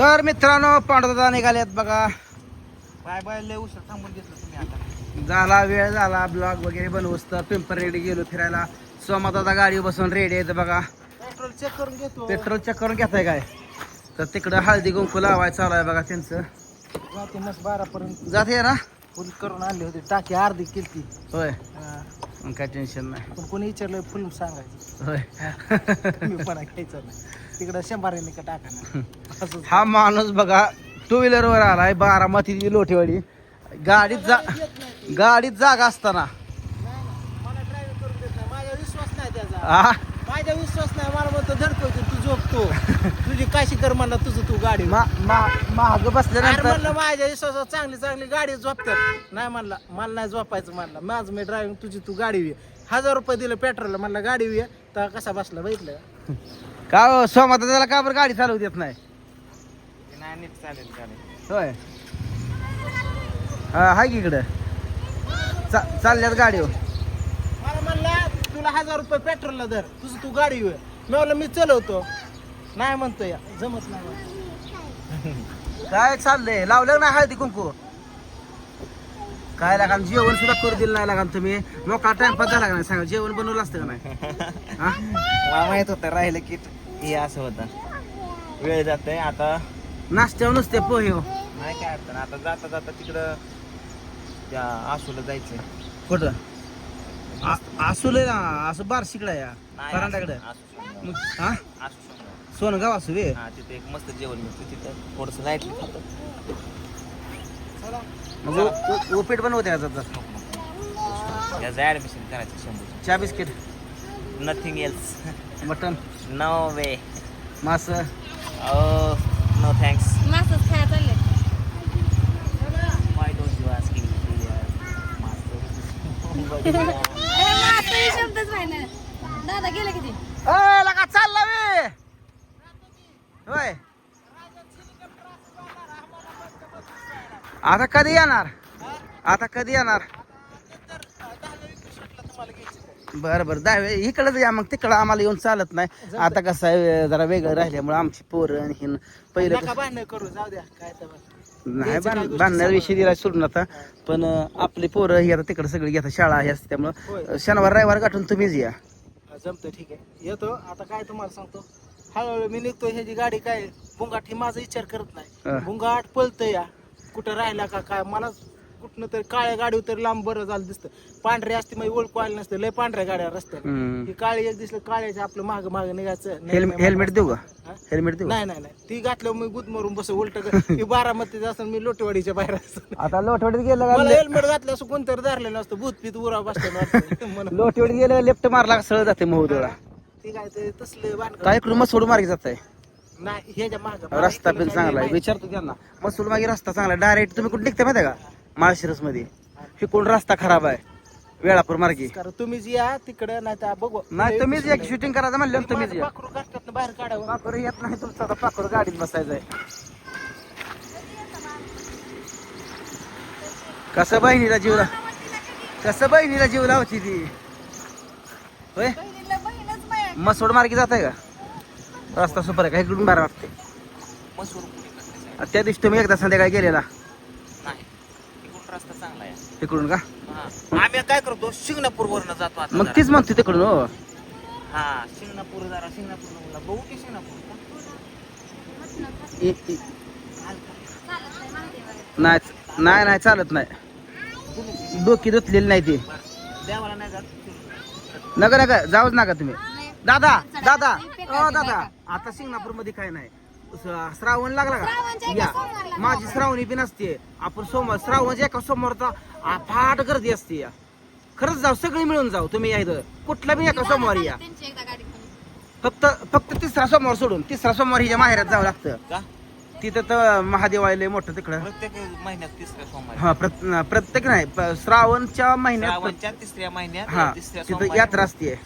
तर मित्रांनो पांडुदा निघालेत बघा. बाय बाय लय उशीर थांबून घेतलं तुम्ही आता. झाला वेळ झाला ब्लॉग वगैरे बनवूस तर पिंपर रेडी गेलो फिरायला. सोमादादा गाडी बसून रेडी आहेत बघा. पेट्रोल चेक करून घेतो. पेट्रोल चेक करून घेताय काय? तर तिकडं हळदी कुंकू लावायचं चालू आहे बघा त्यांचं. जाते मस्त बारा पर्यंत जाते ना? फुल करून आणली होती. टाकी अर्धी केलती. होय. मग काय टेन्शन नाही. पण कोणी विचारलं फुल सांगायचं. होय. मी पण नाही. तिकडं शंभर का टाका असंच. हा माणूस बघा टू व्हीलर वर आलाय बारामती लोटेवाडी गाडीत जा गाडीत जागा असताना. मला ड्रायव्हिंग करून देत नाही. माझा विश्वास नाही त्याचा. हा माझा विश्वास नाही. मला म्हणतो धडकवतो तू झोपतो. तुझी काशी कर म्हणला तुझं तू गाडी. मा मा महाग अरे बसल्यानंतर म्हणलं माझ्या विश्वासात चांगली चांगली गाडी झोपतात. नाही म्हणला मला नाही झोपायचं म्हणला. माझं मी ड्रायव्हिंग तुझी तू गाडी वे. हजार रुपये दिलं पेट्रोलला म्हणलं गाडी वे. तर कसा बसला बघितलं का? का हो, त्याला का बरं गाडी चालवू देत नाही? नाही नीट चालेल गाडी होय. हा हाय की इकडं. चा चालल्यात गाडी मला म्हणला तुला हजार रुपये पेट्रोलला धर. तुझं तू गाडी वे मी म्हणलं मी चलवतो. नाही म्हणतो या जमत नाही म्हणतो. काय चाललंय? लावलं नाही हळदी कुंकू? काय लागा जेवण सुद्धा करू दिलं नाही लागा तुम्ही. मोका टाइमपास झाला का नाही? सांगा जेवण बनवलं असतं का नाही? हा? मला माहीत होतं राहिलं की हे असं होतं. वेळ जातोय आता. नाश्त्यावर नुसते पोहे हो. नाही काय अडचण. आता जाता जाता तिकडं त्या आसूला जायचंय. कुठं? आ- असुले ना असं बारशिकडं या परांड्याकडे. मग हा? सोनगाव. असू वे हा तिथे एक मस्त जेवण मिळतं तिथं. थोडस लाइट खातं. उपीट बनवते आता तर. याचं ऍडमिशन करायचं शंभर चहा biscuit? Nothing else mutton no way मास? ओ नो थँक्स मासच चालले. वाय डोंट यू आस्किंग मास शब्दच माहिती नाही दादा गेले किती? ए लगा चालला वे. होय. आता कधी येणार? आता कधी येणार? बर बर. दहावे इकडंच या मग तिकडं आम्हाला येऊन चालत नाही. आता कसं आहे जरा वेगळं राहिल्यामुळे आमची पोरं आणि हिन पहिलं भांडण करू जाऊ द्या. काय तर नाही बांध- बांधण्याविषयी दिला सोडून आता. पण अं, आपली पोरं ही आता तिकडे सगळी घेतात शाळा हे असते त्यामुळं. अं, शनिवार रविवार गाठून तुम्हीच या. जमतं ठीक आहे. येतो. आता काय तुम्हाला सांगतो? हळूहळू मी निघतो ह्याची गाडी काय भुंगाट ही माझा विचार करत हा. नाही भुंगाट पळतं या. कुठं राहिला का काय? मला कुठनं तरी काळ्या गाडीवर तरी लांब बरं झालं दिसतं. पांढरी असते मग ओळखू आली नसतं लय पांढऱ्या गाड्या रस्त्यात. ही काळी एक दिसलं काळ्याच्या आपलं माग माग निघायचं. नाही, हेल्मेट देऊ का? हेल्मेट देऊ नाही नाही नाही. ती घातल्यावर मी गुद मारून बस उलट ती बारामतीत असं मी लोटेवाडीच्या बाहेर असं आता लोटवडीत गेलं का? मला हेल्मेट घातलं असं कोणतरी धरलेलं असतं. भूत पीत उरा बसलेलं म्हणून लोटवडीत गेलं लेफ्ट मारला का? सरळ जाते महोदयला ती काय ते तसले बांधकाम काय इकडून मसूड मार्गे जात आहे नाही ह्याच्या माग. रस्ता पण चांगला आहे. विचारतो त्यांना. मसूड मागे रस्ता चांगला डायरेक्ट तुम्ही कुठे निघता माहिती आहे का? माळशिरसमध्ये इकडून रस्ता खराब आहे? वेळापूर मार्गे. कारण तुम्हीच या तिकडे नाही तर बघू. नाही तुम्हीच एक शूटिंग करायचं म्हणलं तुम्हीच या. पाखरू बाहेर काढावं. पाखर येत नाही तुमचं आता पाखर गाडीत बसायचं आहे कसं बहिणीला जीव ला कसं बहिणीला जीव लावची ती? होय? बहिणीला बहीणच माया मसोड मार्गे जात आहे का? रस्ता सुपर आहे का? इकडून बारा वाटते? त्या दिवशी तुम्ही एकदा संध्याकाळी गेलेला नाही इकडून रस्ता चांगला आहे तिकडून का? हा. आम्ही काय करतो शिंगणापूर वरनं जातो आता मग जरा. तीच म्हणतो तिकडून हो. हा शिंगणापूर जरा शिंगणापूर म्हणला बघू की शिंगणापूर? इ- इ- नाही नाही नाही चालत नाही. डोकी धुतलेली नाही ती. देवाला नाही जात? नका नका जाऊच नका तुम्ही. दादा दादा. ओ दादा? आता सिंगणापूरमध्ये काय नाही. स- श्रावण लागला का? एका या. सोमवारला. माझी श्रावणी बी नसते. आपण सोमवार श्रावणच्या एका सोमवारचा फाट गर्दी असते या. खरंच जाऊ सगळी मिळून जाऊ तुम्ही या इथं. कुठला बी एका सोमवारी या. त्यांची एकदा गाडी करून. फक्त फक्त तिसरा सोमवार सोडून तिसरा सोमवार हिच्या माहेरात जावं लागतं. का? तिथं तर महादेव आहे लय मोठं तिकडं. प्रत्येक महिन्यात तिसऱ्या सोमवारी. हा प्रत- प्रत्येक नाही प- श्रावणच्या महिन्यात श्रावणच्या तिसऱ्या महिन्यात हा तिसऱ्या तिथं सोमवारी. यात्रा असते.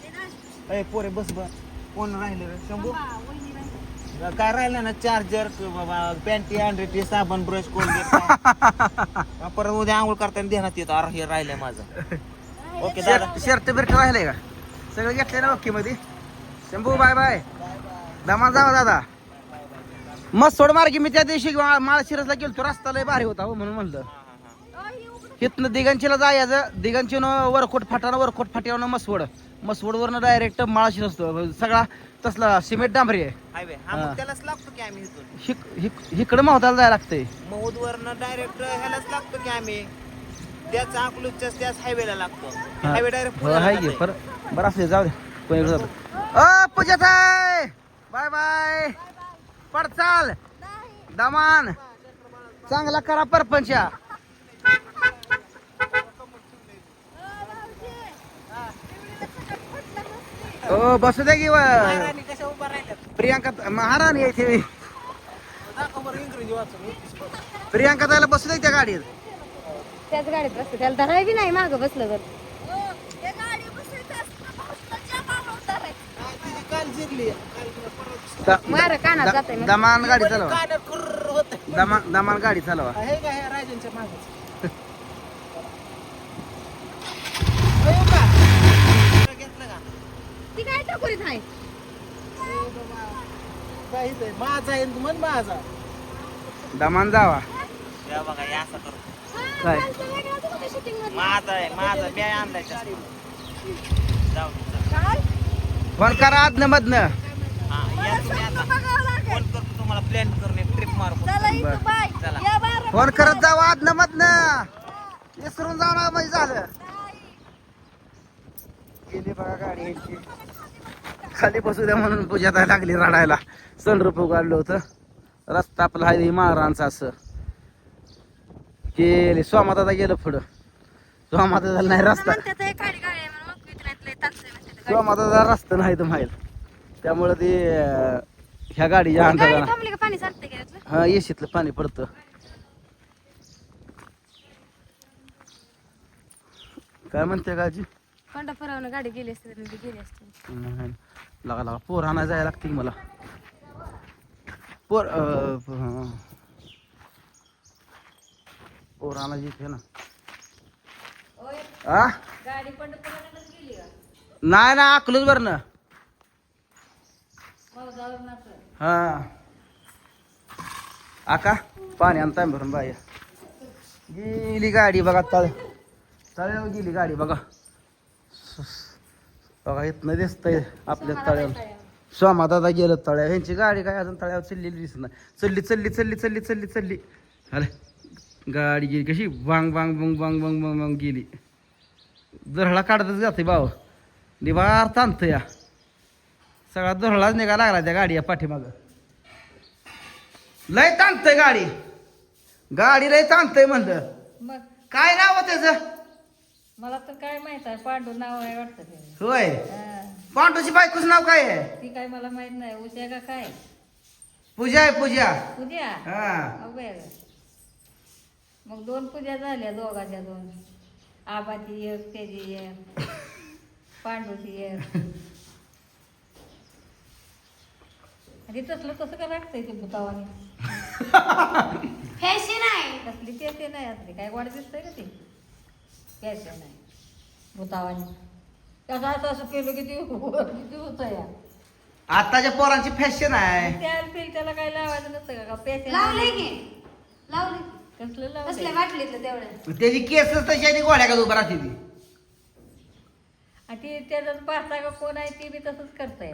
ए पोरे बस बस. कोण राहिले रे? शंभू? हा, वहिनी. काय राहिलं ना चार्जर बाबा पॅन्टी हंड्रेड साबण ब्रश कोण परत उद्या आंघोळ करताना ध्यानात येतो. अरे हे राहिलंय माझं. ओके दादा. शर्ट बिर्ट राहिले का? सगळं घेतले ना ओके मध्ये? Shambhu bye bye. दमा जावा दादा. मसोड मार्गे. मी त्या दिवशी माळशिरसला गेलो रस्ता लय भारी होता हो म्हणून म्हणलं. इथनं दिगंचीला जायचं. दिगंचीनं वरकोट फाटानं वरकोट फाट्यावरनं मसवड. मसवडवरनं डायरेक्ट माळशिरस असतो सगळा तसला सिमेंट डांबरी आहे. हायवे. हा. मग त्यालाच लागतो की आम्ही इथून? हिक हिक इकडं महत्वाला जायला लागतंय. मऊदवरनं डायरेक्ट ह्यालाच लागतो की आम्ही? त्याच अकलूजच्या त्याच हायवेला लागतो. हा. हायवे डायरेक्ट हो की. पर बरं असले जाऊ दे. कोणी जातो अ पूजाच आहे बाय बाय. पडचाल. दमान. चांगला करा परपंचा ओ बसू दे की प्रियांका महाराणी इंग्रजी वाचून प्रियांका त्याला बसू दे त्या गाडीत. त्याच गाडीत बसतो त्याला धराय बी नाही मागं बसलं तर. मारं कानात मग. दमान गाडी चालवा. दमान दमान गाडी चालवा. हे काय हे राजांच्या का घेतलं का ती काय टकोरीत आहे? माझा आहे माझा. दमान जावा. या बघा हे असं करतो काय? माझा आहे माझा. बॅ आणलाय चष्मा. जाऊ दे, चल. फोन करा आदनं मधनं. हा या तुम्ही आता फोन करतो तुम्हाला प्लॅन करून एक ट्रिप मारू चला फोन करत जावा आदनं मधनं. विसरून जाऊ ना म्हणजे झालं गेली बघा गाडी. यांची खाली बसू द्या म्हणून पूजा लागली रडायला. सनरूप उघडलं होतं. रस्ता आपला हाय महारांचा असं. गेले. सोमादादा गेलं पुढं. सोमादादा नाही रस्ता. आहे आहे. सोमादादा रस्ता नाही तर माहीत. त्यामुळं ते ह्या गाडीच्या यातलं? हा येशीतलं पाणी पडतं. काय म्हणते काजी गाडी गेली असते गेली असते. लगा लगा. पोर आणायला जायला लागतील मला. पोर. पोर आणायची इथे ना. आ? नाही ना अकलूच बरं ना हा. आका पाणी आणताय भरून बाय गेली गाडी बघा तळ. तळ्यावर गेली गाडी बघा. बघा इथनं दिसतंय आपल्या तळ्यावर. सोमा दादा गेलं तळ्यावर. ह्यांची गाडी काय अजून तळ्यावर चाललेली दिसत नाही. चलली चलली चलली चलली चलली चलली. अरे गाडी गेली. कशी बांग बांग बंग बांग बंग बंग बंग गेली. दरहळा काढतच जाते भाऊ. निभार ताणत या. सगळा दोरलाच निघा लागला त्या गाडी या पाठीमाग. लय ताणतय गाडी. गाडी लय ताणतय म्हणलं. मग? काय नाव त्याचं? मला तर काय माहीत आहे पांडू नाव आहे वाटतं ते. होय? हा. पांडूची बायकोच नाव काय आहे? ती काय मला माहीत नाही. उद्या का काय? पूजा आहे पूजा. उद्या हा. अवघड आहे. मग दोन पूजा झाल्या दोघाच्या दोन. आबाची एक त्याची एक पांडूची एक. आणि तसलं कसं का लागतंय ते भूतावानी? फॅशन आहे. कसली ते ते नाही असली काय वाढ दिसतंय का ते? प्यायचं नाही भूतावानी. त्याचं असं असं केलं की ते किती होतं या. आताच्या पोरांची फॅशन आहे. त्याला काय लावायचं नसतं का? लावले की. लावले. कसलं कसल्या लावलं बाटलीतलं तेवढं? त्याची केसच तशी आणि गोळ्या का उभं राहते ती. आणि ती त्याच्यात पाहता का कोण आहे ती बी तसंच करताय.